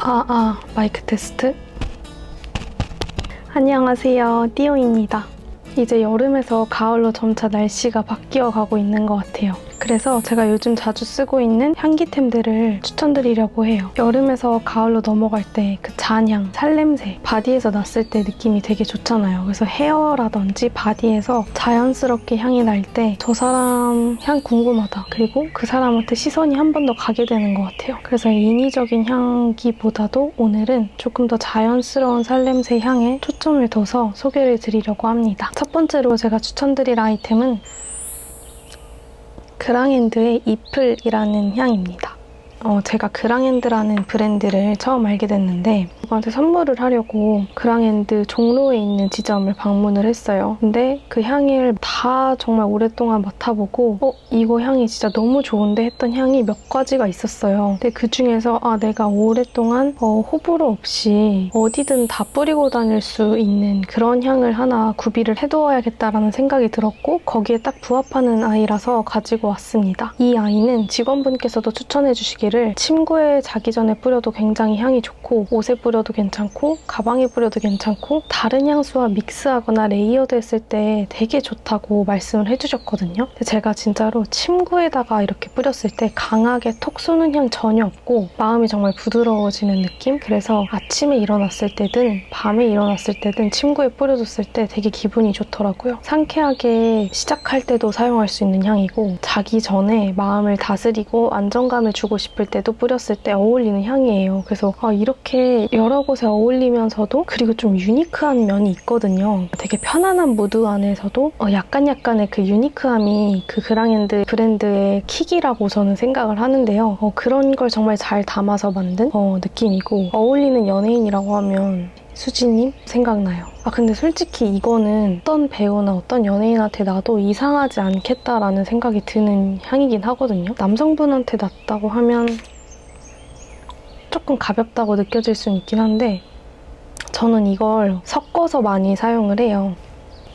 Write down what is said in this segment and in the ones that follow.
아, 아, 마이크 테스트. 안녕하세요. 띠오입니다. 이제 여름에서 가을로 점차 날씨가 바뀌어 가고 있는 것 같아요. 그래서 제가 요즘 자주 쓰고 있는 향기템들을 추천드리려고 해요. 여름에서 가을로 넘어갈 때 그 잔향, 살냄새, 바디에서 났을 때 느낌이 되게 좋잖아요. 그래서 헤어라든지 바디에서 자연스럽게 향이 날 때 저 사람 향 궁금하다. 그리고 그 사람한테 시선이 한 번 더 가게 되는 것 같아요. 그래서 인위적인 향기보다도 오늘은 조금 더 자연스러운 살냄새 향에 초점을 둬서 소개를 드리려고 합니다. 첫 번째로 제가 추천드릴 아이템은 그랑핸드의 이플이라는 향입니다. 어, 제가 그랑핸드라는 브랜드를 처음 알게 됐는데 누구한테 선물을 하려고 그랑핸드 종로에 있는 지점을 방문을 했어요. 근데 그 향을 다 정말 오랫동안 맡아보고 어, 이거 향이 진짜 너무 좋은데 했던 향이 몇 가지가 있었어요. 근데 그 중에서 아, 내가 오랫동안 어, 호불호 없이 어디든 다 뿌리고 다닐 수 있는 그런 향을 하나 구비를 해두어야겠다라는 생각이 들었고 거기에 딱 부합하는 아이라서 가지고 왔습니다. 이 아이는 직원분께서도 추천해 주시 기를 침구에 자기 전에 뿌려도 굉장히 향이 좋고 옷에 뿌려도 괜찮고 가방에 뿌려도 괜찮고 다른 향수와 믹스하거나 레이어드 했을 때 되게 좋다고 말씀을 해주셨거든요. 제가 진짜로 침구에다가 이렇게 뿌렸을 때 강하게 톡 쏘는 향 전혀 없고 마음이 정말 부드러워지는 느낌? 그래서 아침에 일어났을 때든 밤에 일어났을 때든 침구에 뿌려줬을 때 되게 기분이 좋더라고요. 상쾌하게 시작할 때도 사용할 수 있는 향이고 자기 전에 마음을 다스리고 안정감을 주고 싶을 때도 뿌렸을 때 어울리는 향이에요. 그래서 아, 이렇게 여러 곳에 어울리면서도 그리고 좀 유니크한 면이 있거든요. 되게 편안한 무드 안에서도 어, 약간 약간의 그 유니크함이 그 그랑핸드 브랜드의 킥이라고 저는 생각을 하는데요. 어, 그런 걸 정말 잘 담아서 만든 어, 느낌이고 어울리는 연예인이라고 하면 수지님 생각나요. 아 근데 솔직히 이거는 어떤 배우나 어떤 연예인한테 나도 이상하지 않겠다라는 생각이 드는 향이긴 하거든요. 남성분한테 낫다고 하면 조금 가볍다고 느껴질 수는 있긴 한데 저는 이걸 섞어서 많이 사용을 해요.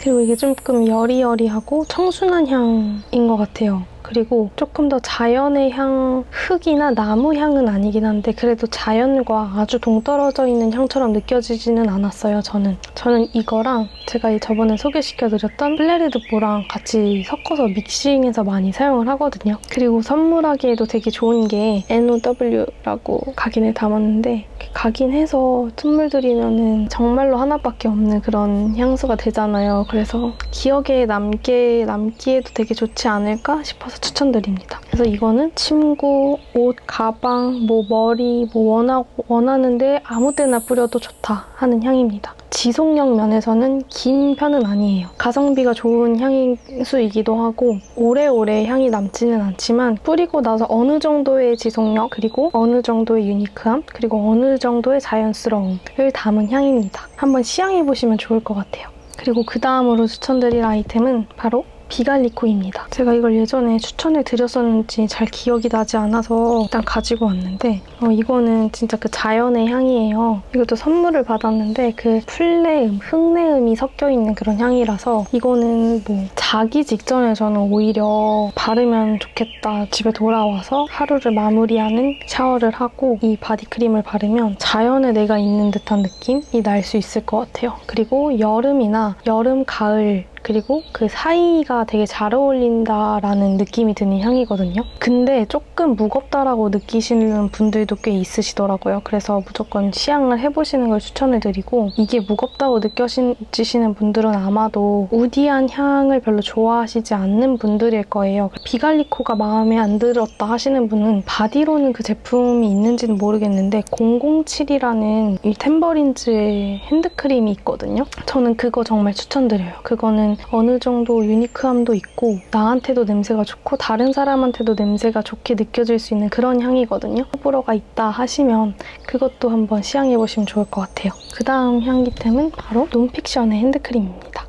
그리고 이게 조금 여리여리하고 청순한 향인 것 같아요. 그리고 조금 더 자연의 향, 흙이나 나무 향은 아니긴 한데 그래도 자연과 아주 동떨어져 있는 향처럼 느껴지지는 않았어요, 저는. 저는 이거랑 제가 저번에 소개시켜드렸던 플레르드보랑 같이 섞어서 믹싱해서 많이 사용을 하거든요. 그리고 선물하기에도 되게 좋은 게 NOW라고 각인을 담았는데 각인해서 선물 드리면은 정말로 하나밖에 없는 그런 향수가 되잖아요. 그래서 기억에 남게, 남기에도 되게 좋지 않을까 싶어서 추천드립니다. 그래서 이거는 침구, 옷, 가방, 뭐 머리, 뭐 원하, 원하는데 아무 때나 뿌려도 좋다 하는 향입니다. 지속력 면에서는 긴 편은 아니에요. 가성비가 좋은 향수이기도 하고 오래오래 향이 남지는 않지만 뿌리고 나서 어느 정도의 지속력 그리고 어느 정도의 유니크함 그리고 어느 정도의 자연스러움을 담은 향입니다. 한번 시향해보시면 좋을 것 같아요. 그리고 그 다음으로 추천드릴 아이템은 바로 비갈리코입니다. 제가 이걸 예전에 추천을 드렸었는지 잘 기억이 나지 않아서 일단 가지고 왔는데 어, 이거는 진짜 그 자연의 향이에요. 이것도 선물을 받았는데 그 풀내음, 흙내음이 섞여 있는 그런 향이라서 이거는 뭐 자기 직전에 저는 오히려 바르면 좋겠다. 집에 돌아와서 하루를 마무리하는 샤워를 하고 이 바디크림을 바르면 자연에 내가 있는 듯한 느낌이 날 수 있을 것 같아요. 그리고 여름이나 여름, 가을 그리고 그 사이가 되게 잘 어울린다라는 느낌이 드는 향이거든요. 근데 조금 무겁다라고 느끼시는 분들도 꽤 있으시더라고요. 그래서 무조건 시향을 해보시는 걸 추천을 드리고 이게 무겁다고 느껴지시는 분들은 아마도 우디한 향을 별로 좋아하시지 않는 분들일 거예요. 비갈리코가 마음에 안 들었다 하시는 분은 바디로는 그 제품이 있는지는 모르겠는데 007이라는 이 템버린즈의 핸드크림이 있거든요. 저는 그거 정말 추천드려요. 그거는 어느 정도 유니크함도 있고 나한테도 냄새가 좋고 다른 사람한테도 냄새가 좋게 느껴질 수 있는 그런 향이거든요. 호불호가 있다 하시면 그것도 한번 시향해보시면 좋을 것 같아요. 그 다음 향기템은 바로 논픽션의 핸드크림입니다.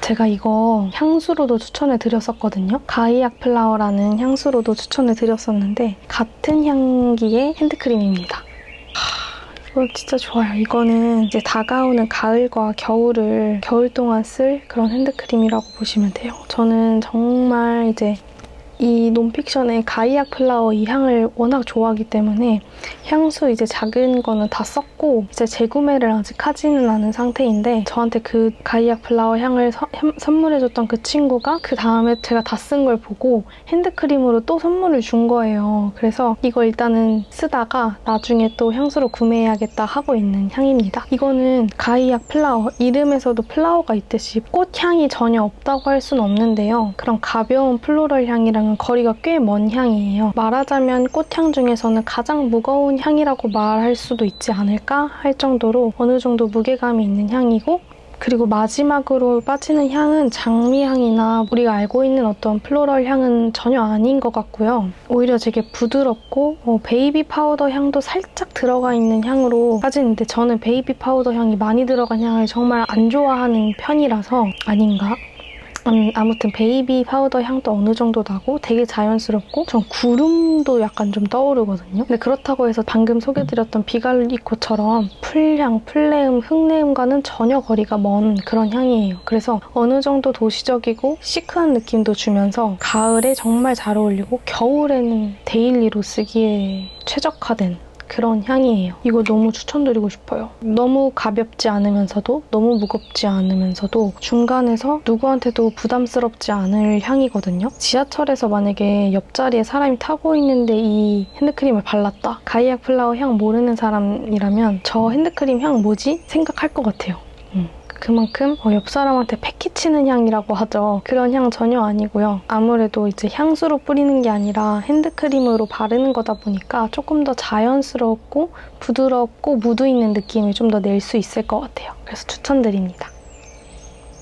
제가 이거 향수로도 추천을 드렸었거든요. 가이악 플라워라는 향수로도 추천을 드렸었는데 같은 향기의 핸드크림입니다. 이거 진짜 좋아요. 이거는 이제 다가오는 가을과 겨울을 겨울 동안 쓸 그런 핸드크림이라고 보시면 돼요. 저는 정말 이제 이 논픽션의 가이악 플라워 이 향을 워낙 좋아하기 때문에 향수 이제 작은 거는 다 썼고 이제 재구매를 아직 하지는 않은 상태인데 저한테 그 가이악 플라워 향을 서- 햄- 선물해줬던 그 친구가 그 다음에 제가 다 쓴 걸 보고 핸드크림으로 또 선물을 준 거예요. 그래서 이거 일단은 쓰다가 나중에 또 향수로 구매해야겠다 하고 있는 향입니다. 이거는 가이악 플라워 이름에서도 플라워가 있듯이 꽃향이 전혀 없다고 할 수는 없는데요. 그런 가벼운 플로럴 향이랑 은 거리가 꽤 먼 향이에요. 말하자면 꽃향 중에서는 가장 무거운 향이라고 말할 수도 있지 않을까 할 정도로 어느 정도 무게감이 있는 향이고 그리고 마지막으로 빠지는 향은 장미향이나 우리가 알고 있는 어떤 플로럴 향은 전혀 아닌 것 같고요. 오히려 되게 부드럽고 어, 베이비 파우더 향도 살짝 들어가 있는 향으로 빠지는데 저는 베이비 파우더 향이 많이 들어간 향을 정말 안 좋아하는 편이라서 아닌가? 음, 아무튼 베이비 파우더 향도 어느 정도 나고 되게 자연스럽고 전 구름도 약간 좀 떠오르거든요. 근데 그렇다고 해서 방금 소개드렸던 비갈리코처럼 풀향, 플레음, 흙내음과는 전혀 거리가 먼 그런 향이에요. 그래서 어느 정도 도시적이고 시크한 느낌도 주면서 가을에 정말 잘 어울리고 겨울에는 데일리로 쓰기에 최적화된 그런 향이에요. 이거 너무 추천드리고 싶어요. 너무 가볍지 않으면서도 너무 무겁지 않으면서도 중간에서 누구한테도 부담스럽지 않을 향이거든요. 지하철에서 만약에 옆자리에 사람이 타고 있는데 이 핸드크림을 발랐다. 가이악 플라워 향 모르는 사람이라면 저 핸드크림 향 뭐지? 생각할 것 같아요. 음. 그만큼 어, 옆 사람한테 패키치는 향이라고 하죠. 그런 향 전혀 아니고요. 아무래도 이제 향수로 뿌리는 게 아니라 핸드크림으로 바르는 거다 보니까 조금 더 자연스럽고 부드럽고 무드 있는 느낌을 좀 더 낼 수 있을 것 같아요. 그래서 추천드립니다.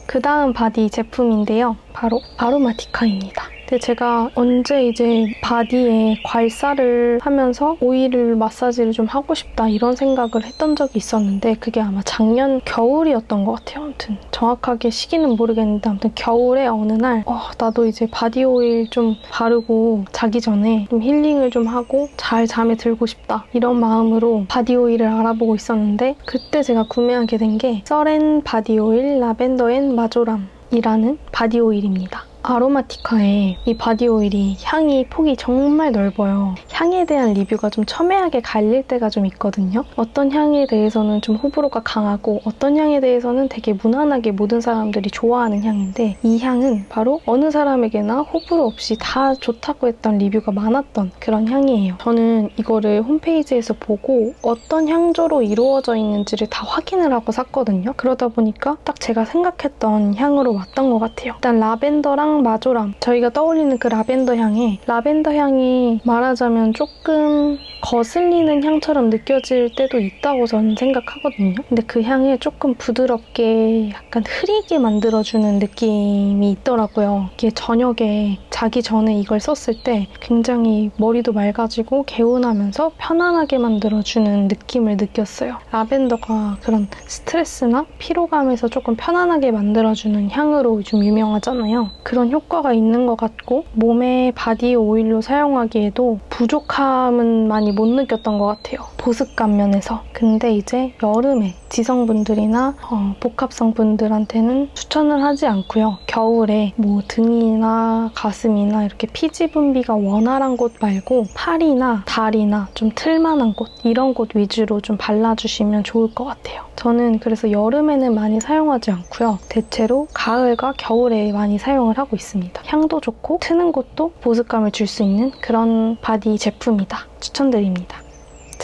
그 다음 바디 제품인데요. 바로 아로마티카입니다. 근데 제가 언제 이제 바디에 괄사를 하면서 오일을 마사지를 좀 하고 싶다 이런 생각을 했던 적이 있었는데 그게 아마 작년 겨울이었던 것 같아요. 아무튼 정확하게 시기는 모르겠는데 아무튼 겨울에 어느 날 어, 나도 이제 바디 오일 좀 바르고 자기 전에 좀 힐링을 좀 하고 잘 잠에 들고 싶다 이런 마음으로 바디 오일을 알아보고 있었는데 그때 제가 구매하게 된게 써렌 바디 오일 라벤더 앤 마조람 이라는 바디 오일입니다. 아로마티카의 이 바디 오일이 향이 폭이 정말 넓어요. 향에 대한 리뷰가 좀 첨예하게 갈릴 때가 좀 있거든요. 어떤 향에 대해서는 좀 호불호가 강하고 어떤 향에 대해서는 되게 무난하게 모든 사람들이 좋아하는 향인데 이 향은 바로 어느 사람에게나 호불호 없이 다 좋다고 했던 리뷰가 많았던 그런 향이에요. 저는 이거를 홈페이지에서 보고 어떤 향조로 이루어져 있는지를 다 확인을 하고 샀거든요. 그러다 보니까 딱 제가 생각했던 향으로 왔던 것 같아요. 일단 라벤더랑 마조람. 저희가 떠올리는 그 라벤더 향에 라벤더 향이 말하자면 조금 거슬리는 향처럼 느껴질 때도 있다고 저는 생각하거든요. 근데 그 향에 조금 부드럽게 약간 흐리게 만들어주는 느낌이 있더라고요. 이게 저녁에 자기 전에 이걸 썼을 때 굉장히 머리도 맑아지고 개운하면서 편안하게 만들어주는 느낌을 느꼈어요. 라벤더가 그런 스트레스나 피로감에서 조금 편안하게 만들어주는 향으로 좀 유명하잖아요. 그런 효과가 있는 것 같고 몸에 바디 오일로 사용하기에도 부족함은 많이 못 느꼈던 것 같아요. 보습감 면에서. 근데 이제 여름에 지성분들이나 어, 복합성분들한테는 추천을 하지 않고요. 겨울에 뭐 등이나 가슴이나 이렇게 피지 분비가 원활한 곳 말고 팔이나 다리나 좀 틀만한 곳 이런 곳 위주로 좀 발라주시면 좋을 것 같아요. 저는 그래서 여름에는 많이 사용하지 않고요. 대체로 가을과 겨울에 많이 사용을 하고 있습니다. 향도 좋고 트는 곳도 보습감을 줄 수 있는 그런 바디 제품이다. 추천드립니다.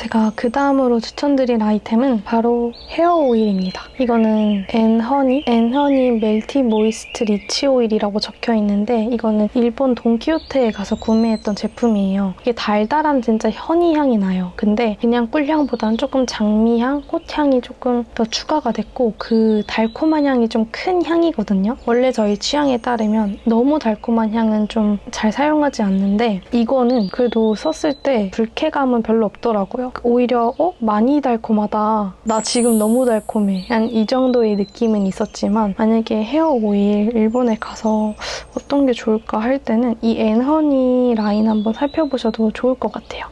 제가 그 다음으로 추천드릴 아이템은 바로 헤어 오일입니다. 이거는 앤허니, 앤허니 멜티 모이스트 리치 오일이라고 적혀 있는데 이거는 일본 돈키호테에 가서 구매했던 제품이에요. 이게 달달한 진짜 허니 향이 나요. 근데 그냥 꿀향보다는 조금 장미향, 꽃향이 조금 더 추가가 됐고 그 달콤한 향이 좀 큰 향이거든요. 원래 저희 취향에 따르면 너무 달콤한 향은 좀 잘 사용하지 않는데 이거는 그래도 썼을 때 불쾌감은 별로 없더라고요. 오히려 어? 많이 달콤하다. 나 지금 너무 달콤해. 한 이 정도의 느낌은 있었지만 만약에 헤어 오일 일본에 가서 어떤 게 좋을까 할 때는 이 앤허니 라인 한번 살펴보셔도 좋을 것 같아요.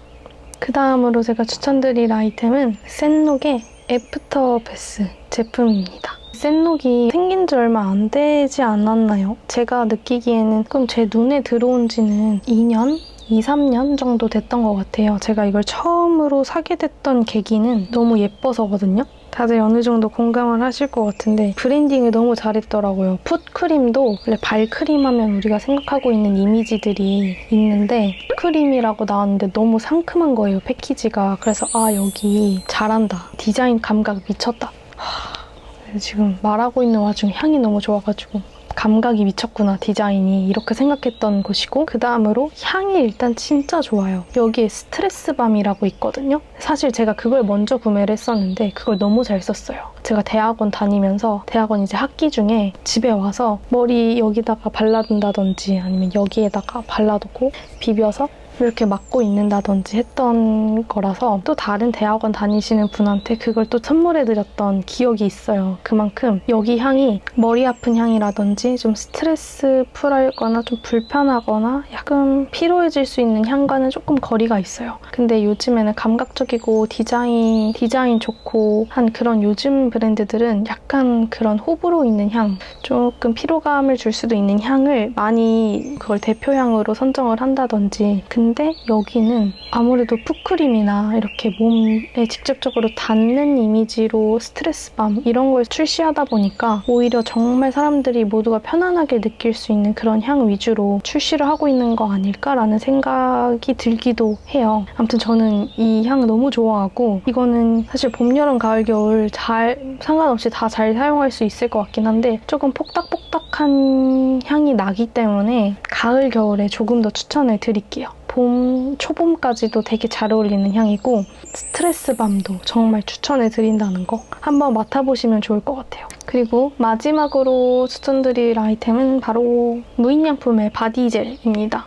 그 다음으로 제가 추천드릴 아이템은 센록의 애프터 베스 제품입니다. 센록이 생긴 지 얼마 안 되지 않았나요? 제가 느끼기에는 그럼 제 눈에 들어온 지는 2년? 2, 3년 정도 됐던 것 같아요. 제가 이걸 처음으로 사게 됐던 계기는 너무 예뻐서거든요. 다들 어느 정도 공감을 하실 것 같은데 브랜딩을 너무 잘했더라고요. 풋크림도 원래 발크림 하면 우리가 생각하고 있는 이미지들이 있는데 풋크림이라고 나왔는데 너무 상큼한 거예요, 패키지가. 그래서 아, 여기 잘한다. 디자인 감각 미쳤다. 하, 지금 말하고 있는 와중에 향이 너무 좋아가지고 감각이 미쳤구나 디자인이 이렇게 생각했던 곳이고 그 다음으로 향이 일단 진짜 좋아요. 여기에 스트레스 밤이라고 있거든요. 사실 제가 그걸 먼저 구매를 했었는데 그걸 너무 잘 썼어요. 제가 대학원 다니면서 대학원 이제 학기 중에 집에 와서 머리 여기다가 발라둔다든지 아니면 여기에다가 발라두고 비벼서 이렇게 맡고 있는다든지 했던 거라서 또 다른 대학원 다니시는 분한테 그걸 또 선물해드렸던 기억이 있어요. 그만큼 여기 향이 머리 아픈 향이라든지 좀 스트레스 풀거나 좀 불편하거나 약간 피로해질 수 있는 향과는 조금 거리가 있어요. 근데 요즘에는 감각적이고 디자인, 디자인 좋고 한 그런 요즘 브랜드들은 약간 그런 호불호 있는 향, 조금 피로감을 줄 수도 있는 향을 많이 그걸 대표향으로 선정을 한다든지 근데 여기는 아무래도 푸크림이나 이렇게 몸에 직접적으로 닿는 이미지로 스트레스밤 이런 걸 출시하다 보니까 오히려 정말 사람들이 모두가 편안하게 느낄 수 있는 그런 향 위주로 출시를 하고 있는 거 아닐까라는 생각이 들기도 해요. 아무튼 저는 이 향 너무 좋아하고 이거는 사실 봄, 여름, 가을, 겨울 잘 상관없이 다 잘 사용할 수 있을 것 같긴 한데 조금 폭닥폭닥한 향이 나기 때문에 가을, 겨울에 조금 더 추천을 드릴게요. 봄, 초봄까지도 되게 잘 어울리는 향이고 스트레스 밤도 정말 추천해 드린다는 거 한번 맡아보시면 좋을 것 같아요. 그리고 마지막으로 추천드릴 아이템은 바로 무인양품의 바디젤입니다.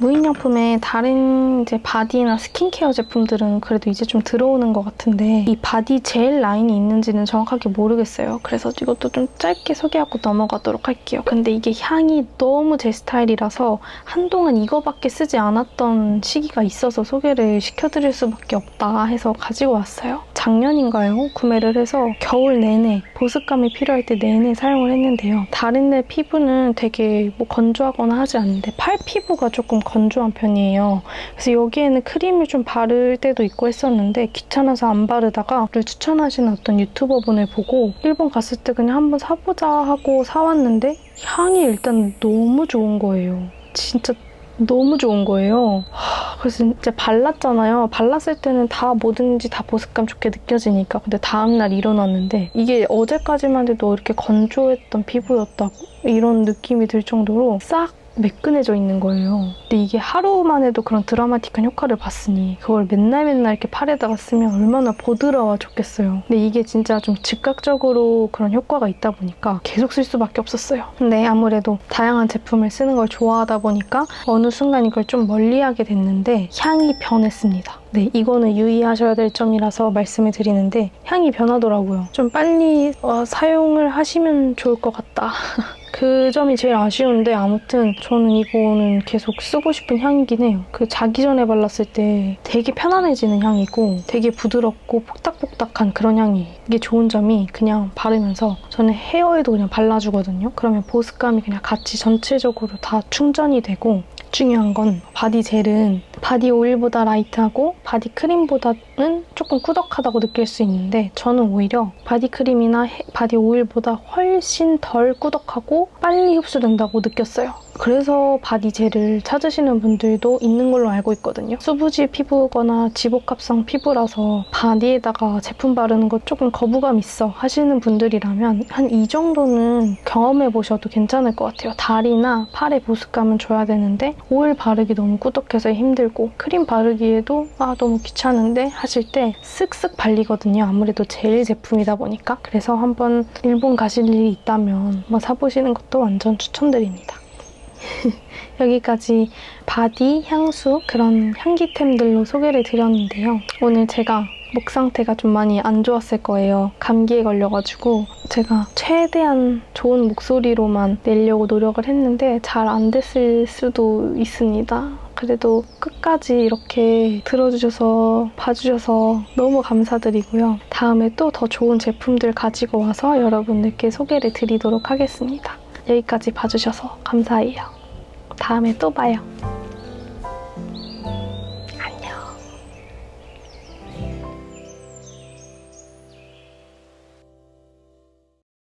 무인양품에 다른 이제 바디나 스킨케어 제품들은 그래도 이제 좀 들어오는 것 같은데 이 바디 젤 라인이 있는지는 정확하게 모르겠어요. 그래서 이것도 좀 짧게 소개하고 넘어가도록 할게요. 근데 이게 향이 너무 제 스타일이라서 한동안 이거밖에 쓰지 않았던 시기가 있어서 소개를 시켜드릴 수밖에 없다 해서 가지고 왔어요. 작년인가요? 구매를 해서 겨울 내내 보습감이 필요할 때 내내 사용을 했는데요. 다른 내 피부는 되게 뭐 건조하거나 하지 않는데 팔 피부가 조금 건조한 편이에요. 그래서 여기에는 크림을 좀 바를 때도 있고 했었는데 귀찮아서 안 바르다가 를 추천하시는 어떤 유튜버 분을 보고 일본 갔을 때 그냥 한번 사보자 하고 사왔는데 향이 일단 너무 좋은 거예요. 진짜 너무 좋은 거예요. 하, 그래서 진짜 발랐잖아요. 발랐을 때는 다 뭐든지 다 보습감 좋게 느껴지니까. 근데 다음날 일어났는데 이게 어제까지만 해도 이렇게 건조했던 피부였다고? 이런 느낌이 들 정도로 싹 매끈해져 있는 거예요. 근데 이게 하루만 해도 그런 드라마틱한 효과를 봤으니 그걸 맨날 맨날 이렇게 팔에다가 쓰면 얼마나 보드라워 좋겠어요. 근데 이게 진짜 좀 즉각적으로 그런 효과가 있다 보니까 계속 쓸 수밖에 없었어요. 근데 아무래도 다양한 제품을 쓰는 걸 좋아하다 보니까 어느 순간 이걸 좀 멀리하게 됐는데 향이 변했습니다. 네, 이거는 유의하셔야 될 점이라서 말씀을 드리는데 향이 변하더라고요. 좀 빨리 어, 사용을 하시면 좋을 것 같다. 그 점이 제일 아쉬운데 아무튼 저는 이거는 계속 쓰고 싶은 향이긴 해요. 그 자기 전에 발랐을 때 되게 편안해지는 향이고 되게 부드럽고 폭닥폭닥한 그런 향이 이게 좋은 점이 그냥 바르면서 저는 헤어에도 그냥 발라주거든요. 그러면 보습감이 그냥 같이 전체적으로 다 충전이 되고 중요한 건 바디 젤은 바디 오일보다 라이트하고 바디 크림보다는 조금 꾸덕하다고 느낄 수 있는데 저는 오히려 바디 크림이나 해- 바디 오일보다 훨씬 덜 꾸덕하고 빨리 흡수된다고 느꼈어요. 그래서 바디 젤을 찾으시는 분들도 있는 걸로 알고 있거든요. 수부지 피부거나 지복합성 피부라서 바디에다가 제품 바르는 거 조금 거부감 있어 하시는 분들이라면 한 이 정도는 경험해 보셔도 괜찮을 것 같아요. 다리나 팔에 보습감은 줘야 되는데 오일 바르기 너무 꾸덕해서 힘들고 크림 바르기에도 아 너무 귀찮은데 하실 때 쓱쓱 발리거든요. 아무래도 젤 제품이다 보니까 그래서 한번 일본 가실 일이 있다면 한번 사보시는 것도 완전 추천드립니다. 여기까지 바디, 향수 그런 향기템들로 소개를 드렸는데요. 오늘 제가 목 상태가 좀 많이 안 좋았을 거예요. 감기에 걸려가지고 제가 최대한 좋은 목소리로만 내려고 노력을 했는데 잘 안 됐을 수도 있습니다. 그래도 끝까지 이렇게 들어주셔서 봐주셔서 너무 감사드리고요. 다음에 또 더 좋은 제품들 가지고 와서 여러분들께 소개를 드리도록 하겠습니다. 여기까지 봐주셔서 감사해요. 다음에 또 봐요.